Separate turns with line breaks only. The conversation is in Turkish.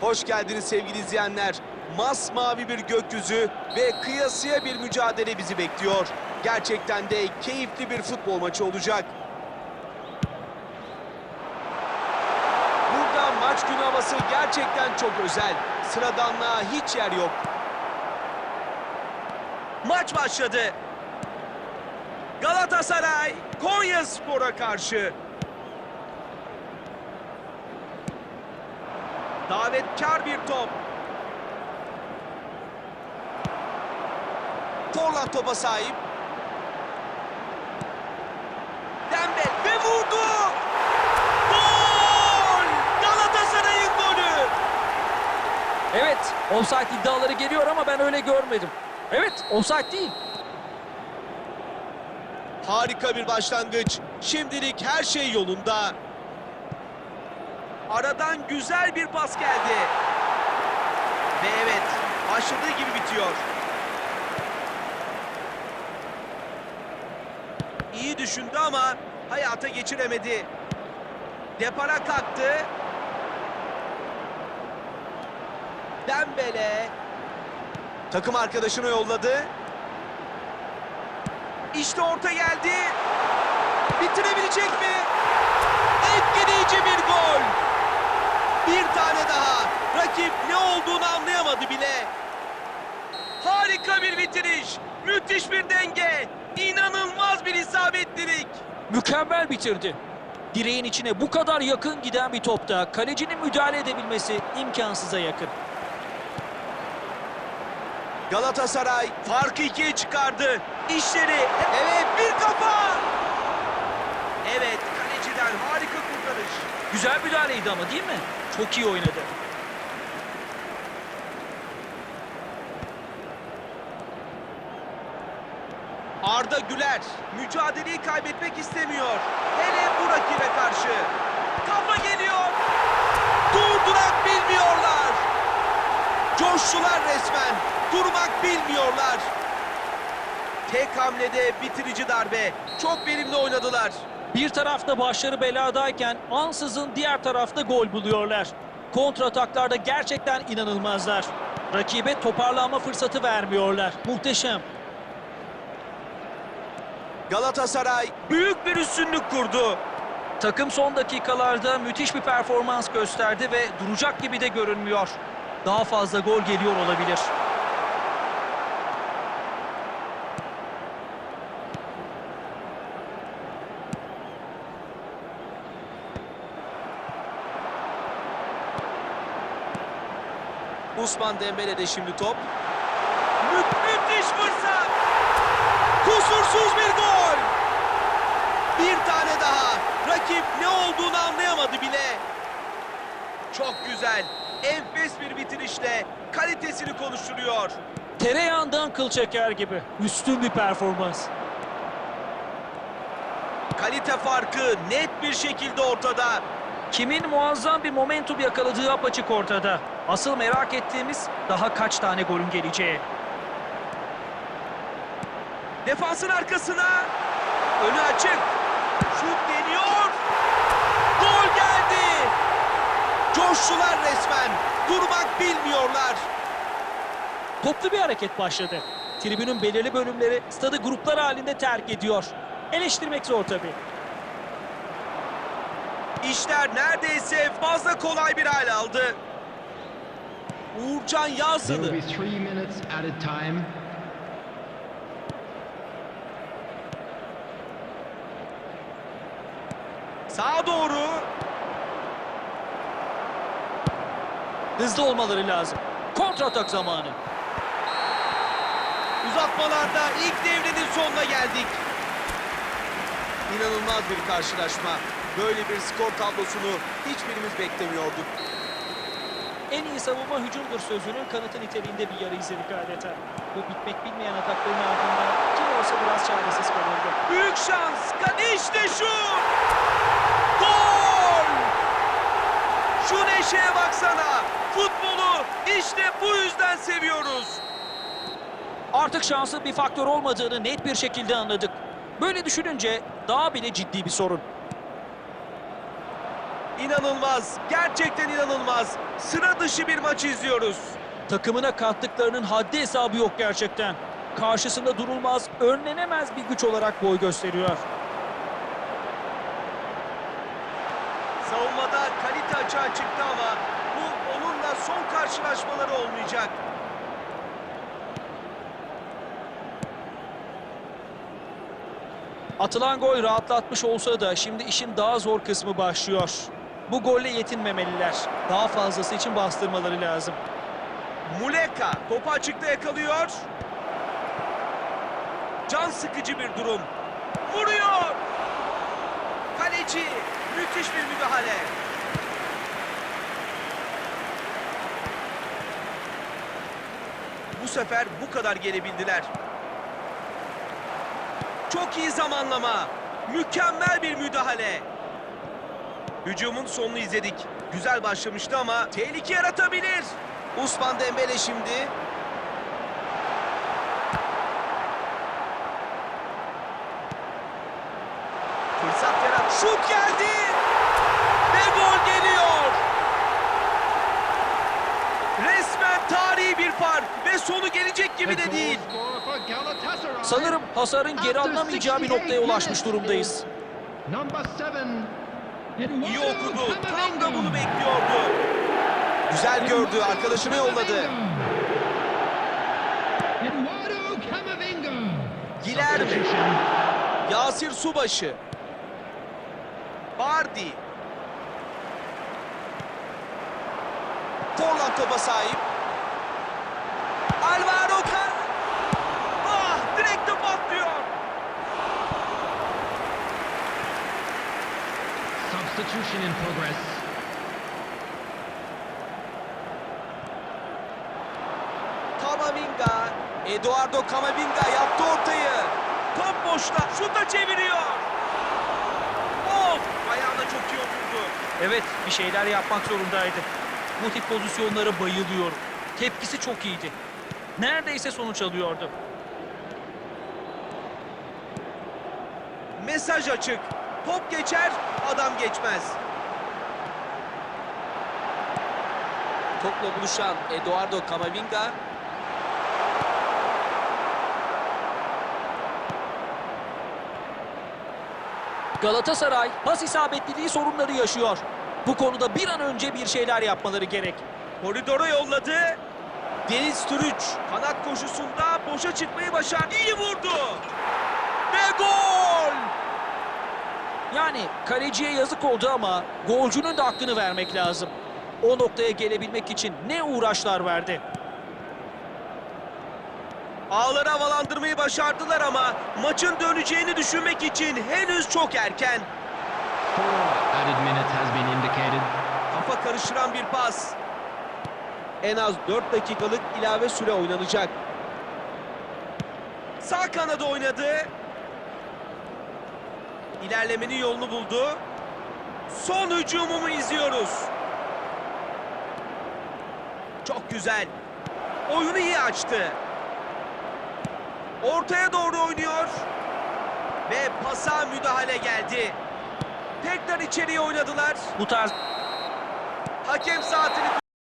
Hoş geldiniz sevgili izleyenler. Masmavi bir gökyüzü ve kıyasıya bir mücadele bizi bekliyor. Gerçekten de keyifli bir futbol maçı olacak. Burada maç günü havası gerçekten çok özel. Sıradanlığa hiç yer yok. Maç başladı. Galatasaray Konya Spor'a karşı. Davetkar bir top. Torla topa sahip. Dembel ve vurdu. Gol! Galatasaray'ın golü.
Evet, offside iddiaları geliyor ama ben öyle görmedim. Evet, offside değil.
Harika bir başlangıç. Şimdilik her şey yolunda. Aradan güzel bir pas geldi. Ve evet, başladığı gibi bitiyor. İyi düşündü ama hayata geçiremedi. Depara kalktı. Dembele takım arkadaşını yolladı. İşte orta geldi. Bitirebilecek mi? Etkileyici bir gol. Bir tane daha. Rakip ne olduğunu anlayamadı bile. Harika bir bitiriş. Müthiş bir denge. İnanılmaz bir isabetlilik.
Mükemmel bitirdi. Direğin içine bu kadar yakın giden bir topta kalecinin müdahale edebilmesi imkansıza yakın.
Galatasaray farkı ikiye çıkardı. İşleri evet bir kafa. Evet kaleciden harika kurtarış.
Güzel müdahaleydi ama değil mi? Çok iyi oynadı.
Arda Güler mücadeleyi kaybetmek istemiyor. Hele bu rakibe karşı. Kafa geliyor. Durdurak bilmiyorlar. Coştular resmen. Durmak bilmiyorlar. Tek hamlede bitirici darbe. Çok verimli oynadılar.
Bir tarafta başları beladayken ansızın diğer tarafta gol buluyorlar. Kontrataklarda gerçekten inanılmazlar. Rakibe toparlanma fırsatı vermiyorlar. Muhteşem.
Galatasaray büyük bir üstünlük kurdu.
Takım son dakikalarda müthiş bir performans gösterdi ve duracak gibi de görünmüyor. Daha fazla gol geliyor olabilir.
Usman Dembele'de şimdi top. Mü müthiş fırsat. Kusursuz bir gol. Bir tane daha. Rakip ne olduğunu anlayamadı bile. Çok güzel. Enfes bir bitirişle kalitesini konuşturuyor.
Tereyağından kıl çeker gibi. Üstün bir performans.
Kalite farkı net bir şekilde ortada.
Kimin muazzam bir momentum yakaladığı apaçık ortada. Asıl merak ettiğimiz daha kaç tane golün geleceği.
Defansın arkasına. Önü açık. Şut deniyor. Gol geldi. Coştular resmen. Durmak bilmiyorlar.
Toplu bir hareket başladı. Tribünün belirli bölümleri stadı gruplar halinde terk ediyor. Eleştirmek zor tabii.
İşler neredeyse fazla kolay bir hal aldı. Uğurcan
time.
Sağa doğru.
Hızlı olmaları lazım. Kontratak zamanı.
Uzatmalarda ilk devrenin sonuna geldik. İnanılmaz bir karşılaşma. Böyle bir skor tablosunu hiçbirimiz beklemiyorduk.
En iyi savunma hücumdur sözünün kanıtı niteliğinde bir yarı izledik adeta. Bu bitmek bilmeyen atakların ardından kim olsa biraz çaresiz kalırdı.
Büyük şans. İşte şu. Gol! Şu neşeye baksana. Futbolu işte bu yüzden seviyoruz.
Artık şansın bir faktör olmadığını net bir şekilde anladık. Böyle düşününce daha bile ciddi bir sorun.
İnanılmaz. Gerçekten inanılmaz. Sıra dışı bir maç izliyoruz.
Takımına kattıklarının haddi hesabı yok gerçekten. Karşısında durulmaz, önlenemez bir güç olarak boy gösteriyor.
Savunmada kalite açığa çıktı ama bu onunla son karşılaşmaları olmayacak.
Atılan gol rahatlatmış olsa da şimdi işin daha zor kısmı başlıyor. Bu golle yetinmemeliler. Daha fazlası için bastırmaları lazım.
Muleka topu açıkta yakalıyor. Can sıkıcı bir durum. Vuruyor. Kaleci müthiş bir müdahale. Bu sefer bu kadar gelebildiler. Çok iyi zamanlama. Mükemmel bir müdahale. Hücumun sonunu izledik. Güzel başlamıştı ama tehlike yaratabilir. Usman Dembele şimdi. Fırsat yarat. Şut geldi. Ve gol geliyor. Resmen tarihi bir fark. Ve sonu gelecek gibi de değil.
Sanırım hasarın geri alınamayacağı bir noktaya ulaşmış durumdayız.
İyi okudu. Tam da bunu bekliyordu. Güzel gördü. Arkadaşına yolladı.
Eduardo Camavinga.
Giler mi?
Substitution.
Yasir Subaşı. Bardi. Forlan topa sahip. Alvaro
Substitution in progress.
Kamavinga. Eduardo Kamavinga yaptı ortayı. Top boşta. Şuta çeviriyor. Of! Ayağına çok iyi oturdu.
Evet, bir şeyler yapmak zorundaydı. Bu tip pozisyonlara bayılıyorum. Tepkisi çok iyiydi. Neredeyse sonuç alıyordu.
Mesaj açık. Top geçer, adam geçmez. Topla buluşan Eduardo Camavinga.
Galatasaray pas isabetliliği sorunları yaşıyor. Bu konuda bir an önce bir şeyler yapmaları gerek.
Koridora yolladı. Deniz Türüç kanat koşusunda boşa çıkmayı başardı. İyi vurdu. Ve gol!
Yani kaleciye yazık oldu ama golcünün de hakkını vermek lazım. O noktaya gelebilmek için ne uğraşlar verdi.
Ağları havalandırmayı başardılar ama maçın döneceğini düşünmek için henüz çok erken. Kafa karıştıran bir pas. En az 4 dakikalık ilave süre oynanacak. Sağ kanada oynadı. İlerlemenin yolunu buldu. Son hücumumu izliyoruz. Çok güzel. Oyunu iyi açtı. Ortaya doğru oynuyor. Ve pasa müdahale geldi. Tekrar içeriye oynadılar.
Bu tarz
Hakem saatini